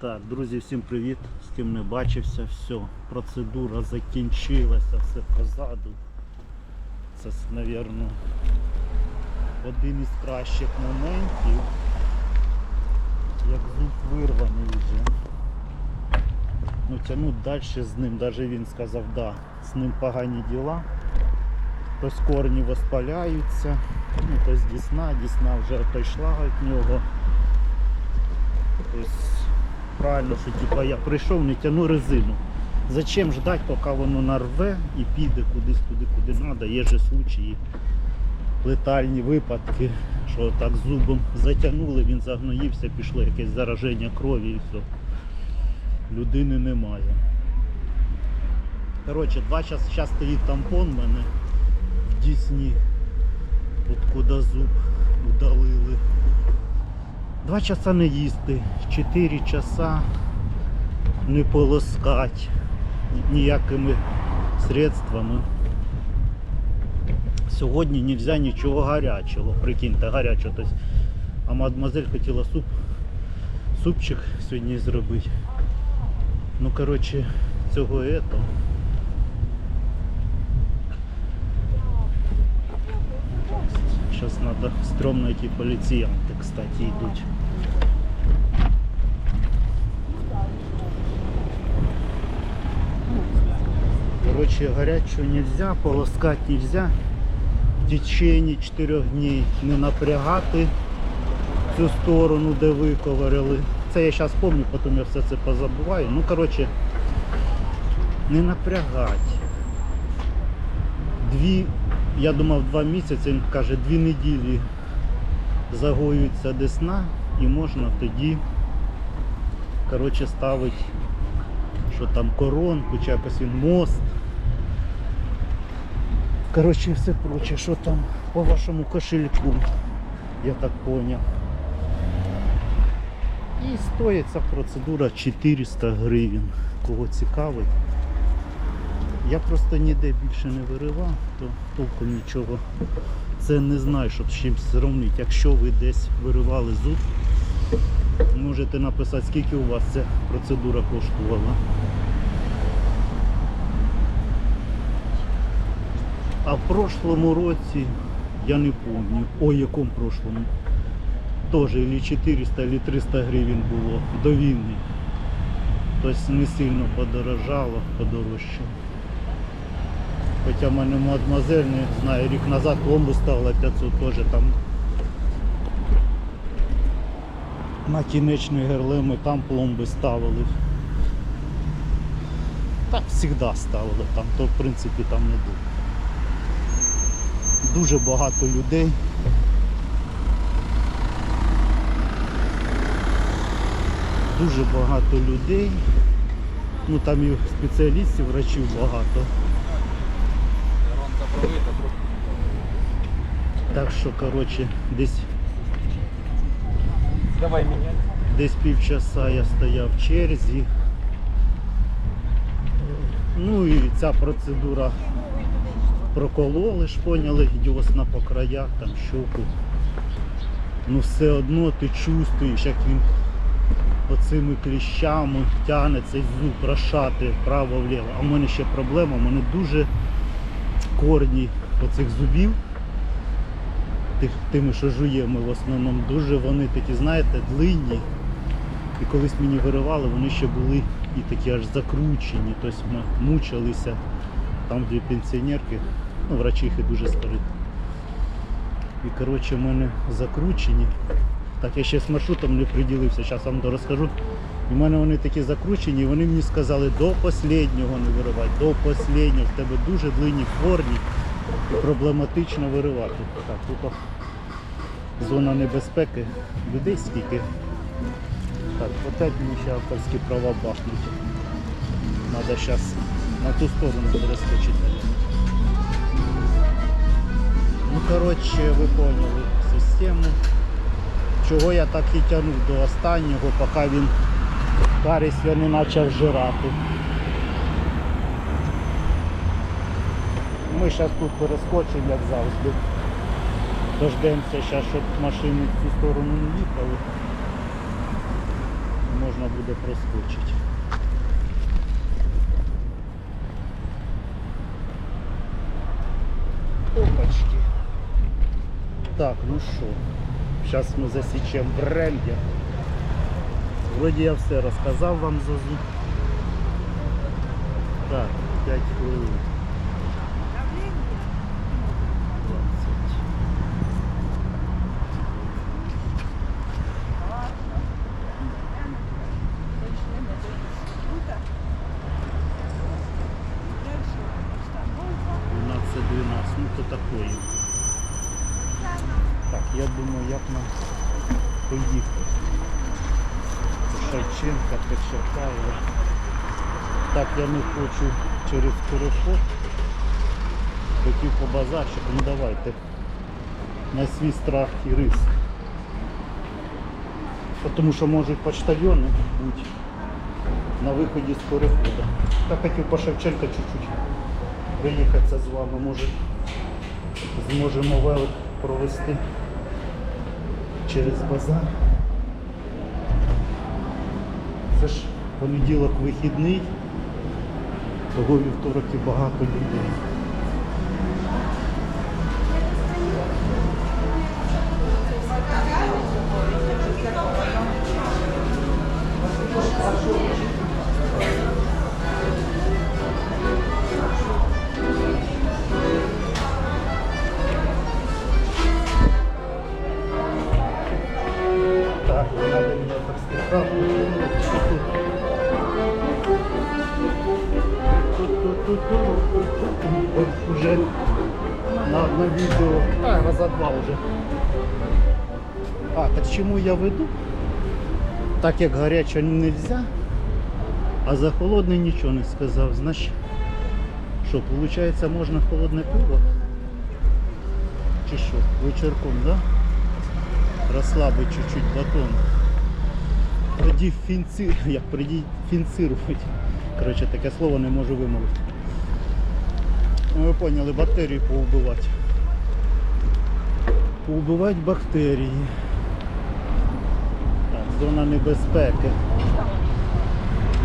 Так, друзі, всім привіт. З ким не бачився, все, процедура закінчилася, все позаду. Це, мабуть, один із кращих моментів, як зуб вирваний вже. Ну тягнуть далі з ним, навіть він сказав, да, з ним погані діла. Тобто корні воспаляються, ну, тобто дісна, дісна вже отойшла від нього. Тобто правильно, що типа я прийшов, не тяну резину. Зачем ждати, поки воно нарве і піде кудись туди, куди треба. Є же случаї, летальні випадки, що так зубом затягнули, він загноївся, пішло якесь зараження крові і все. Людини немає. Коротше, два часа зараз стоїть тампон в мене в Дісні, от куди зуб удалили. Два часа не їсти, 4 часа не полоскать ніякими средствами. Сьогодні не можна нічого гарячого, прикиньте, гарячого. Тобто, а мадемуазель хотіла суп, супчик сьогодні зробити. Ну коротше, цього ето. Сейчас надо стрёмно эти полициянты, кстати, идут. Короче, горячую нельзя, полоскать нельзя. В течение 4 дней не напрягати цю сторону, де виковирили. Це я зараз пам'ятаю, потім я все це позабуваю. Ну, коротше, не напрягати. Дві, я думав, два місяці, він каже, дві неділі загоюється десна і можна тоді коротше, ставити, що там коронку, чи якось він мост. Коротше, все проче, що там по вашому кошельку, я так поняв. І стоїть ця процедура 400 гривень. Кого цікавить. Я просто ніде більше не виривав, то толком нічого. Це не знаю, щоб з чимось зрівнити. Якщо ви десь виривали зуб, можете написати, скільки у вас ця процедура коштувала. А в прошлому році я не пам'ятаю. О, якому прошлому? Теж или 400, или 300 гривень було до війни. Тобто не сильно подорожало, подорожчало. Хоча в мене мадемуазель, не знаю, рік назад пломбу ставила 500 теж там. На кінечний герлем ми там пломби ставили. Так завжди ставили там, то в принципі там не було. Дуже багато людей. Дуже багато людей. Ну там і спеціалістів, врачів багато. Так що, коротше, десь, Давай меня. десь півчаса я стояв в черзі. Ну і ця процедура прокололи ж, поняли, дьосна по краях, там щоку. Ну все одно ти чувствуєш, як він оцими кліщами тягне цей зуб розшати вправо-вліво. А в мене ще проблема, в мене дуже корні оцих зубів, тих, тими, що жуємо в основному, дуже вони такі, знаєте, длинні. І колись мені виривали, вони ще були і такі аж закручені. Тобто ми мучилися. Там дві пенсіонерки, ну, врачихи дуже старі. І коротше в мене закручені. Так, я ще з маршрутом не приділився, зараз вам розкажу. І в мене вони такі закручені, і вони мені сказали до останнього не виривати, до останнього. В тебе дуже длинні корні і проблематично виривати. Так, тут зона небезпеки. Людей скільки. Так, опять мені ще авторські права бахнуть. Надо зараз на ту сторону перескочити. Коротше, ви поняли систему. Чого я так і тягнув до останнього, поки він каріс я не почав жирати. Ми зараз тут перескочимо, як завжди. Дождемося зараз, щоб машини в цю сторону не їхали. Можна буде проскочити. Так, ну що, зараз ми засічемо бренді. Вроді я все розказав вам зазу. Так, 5 хвилин. 20. Двенадцать, двенадцать, ну то такое. Так, я думаю, як нам поїхати. Шевченка, Першакаєва. Так, я не хочу через переход. Хотів по базарчику, ну давайте. На свій страх і риск. Тому що можуть почтальони бути на виході з переходу. Так хотів по Шевченка чуть-чуть приїхатися з вами. Може зможемо велик провести через базар. Це ж понеділок вихідний, того вівторок і багато людей. А, так чему я веду? Так як гаряче не можна, а за холодне нічого не сказав. Значить, що, виходить, можна холодне пиво? Чи що? Вечірком, так? Да? розслабить чуть-чуть батон. Тоді фінци... як приді фінцирувати. Коротше, таке слово не можу вимовити. Ну, ви поняли, бактерії поубивати. Поубивати бактерії. Зона небезпеки.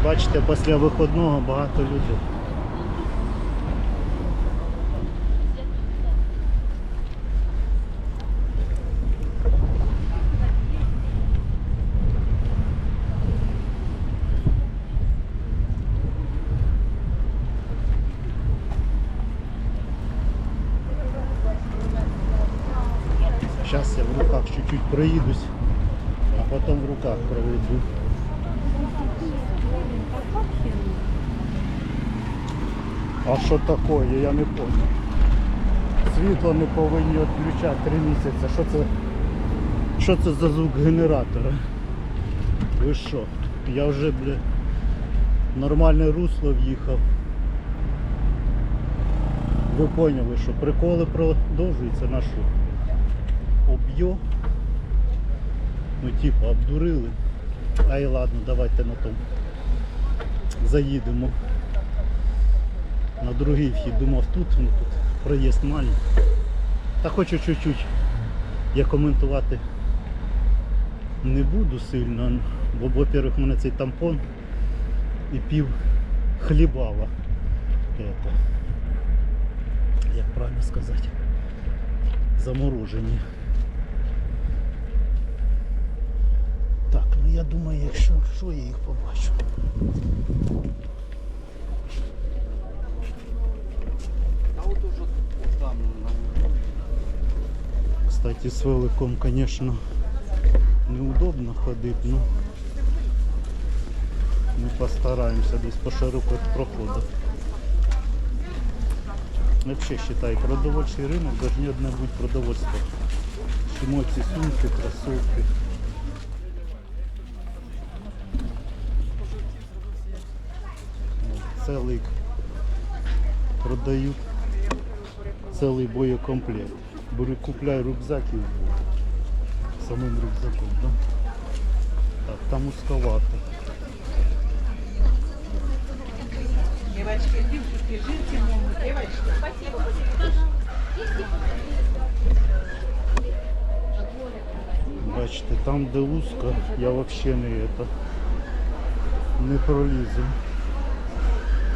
Бачите, після виходного багато людей. Сейчас я в руках чуть-чуть проїдусь, а потом в руках проведу. А що таке? Я не понял. Світло не повинні відключати три місяці. Що це? Що це за звук генератора? Ви що? Я вже, бля, нормальне русло в'їхав. Ви поняли, що приколи продовжуються на що? Об'є. Ну типу обдурили. Ай ладно, давайте на тому. Заїдемо. На другий вхід. Думав тут, ну тут проїзд маленький. Та хочу чуть-чуть. Я коментувати не буду сильно, бо, во-первых, мене цей тампон і пів хлібала. Это. Як правильно сказати? Заморожені. Так, ну я думаю, якщо що я їх побачу. А от уже там на Кстати, с великом, конечно, неудобно ходить, но мы постараемся десь по широких проходах. Вообще считай, продовольчий рынок должны одне бути продовольство. Чому ці сумки, кросовки. О, Целый продают целый боєкомплект. Беру, купляю рюкзак і самим рюкзаком, да? Так, там узковато. Девочки, девчушки, жирки могут, девочки. Спасибо. Бачите, там де узко, я взагалі не это. не пролізу.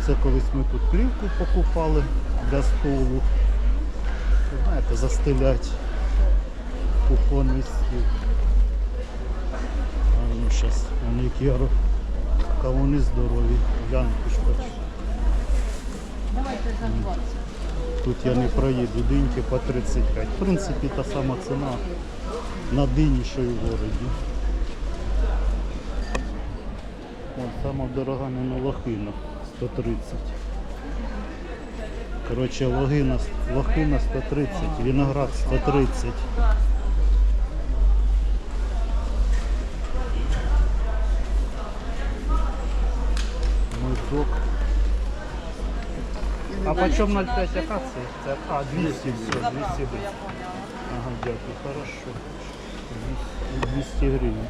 Це колись ми тут плівку покупали для столу. Знаєте, застелять кухонний стіл. А ну зараз, вони ро- кавуни здорові. Янку ж хочу. Давайте за 20. Тут я не проїду, диньки по 35. В принципі, та сама ціна на дині, що і в городі. От сама дорога не на лохина 130. Коротше, логина, лохина 130, виноград 130. Мойдок. А почем 0,5 акации? А, 200 все, 200 гривен. Ага, дякую, хорошо. 200 гривен.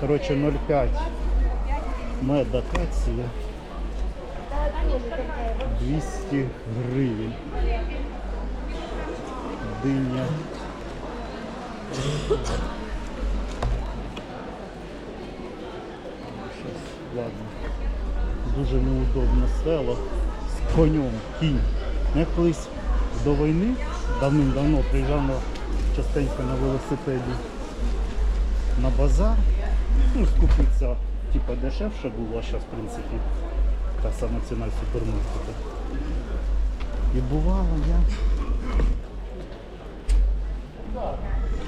Короче, 0,5 мед акація. 200 гривень. Диня. Щас, ладно. Дуже неудобно село з конем, кінь. Я колись до війни давним-давно приїжджав на, частенько на велосипеді на базар. Ну, скупитися, типа дешевше було, зараз, в принципі, та сама ціна в супермаркетах. І бувало я.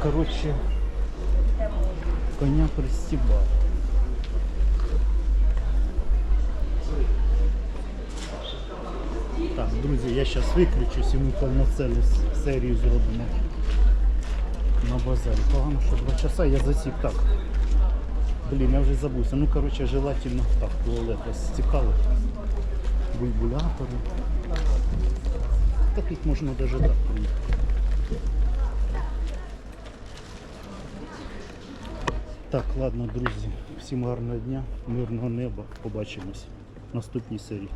Коротше, коня пристібав. Так, друзі, я зараз виключусь і ми повноцінну серію зробимо на базарі. Погано, що два часа я засік так. Блін, я вже забувся. Ну, коротше, желательно так, туалет вас цікавить. Бульбулятори. Таких можна навіть так приїхати. Так, ладно, друзі. Всім гарного дня, мирного неба. Побачимось в наступній серії.